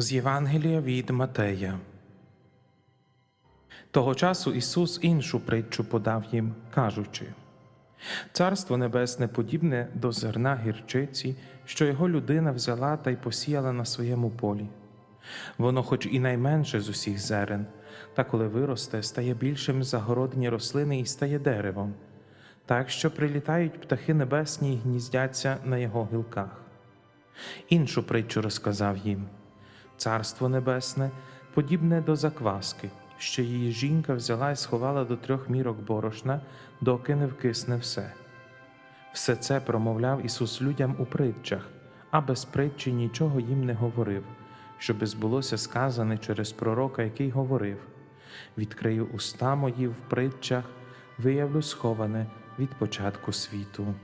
З Євангелія від Матея. Того часу Ісус іншу притчу подав їм, кажучи: Царство Небесне подібне до зерна гірчиці, що його людина взяла та й посіяла на своєму полі. Воно, хоч і найменше з усіх зерен, та коли виросте, стає більшим за городні рослини і стає деревом, так що прилітають птахи небесні і гніздяться на його гілках. Іншу притчу розказав їм: Царство Небесне подібне до закваски, що її жінка взяла і сховала до трьох мірок борошна, доки не вкисне все. Все це промовляв Ісус людям у притчах, а без притчі нічого їм не говорив, щоби збулося сказане через пророка, який говорив: Відкрию уста мої в притчах, виявлю сховане від початку світу.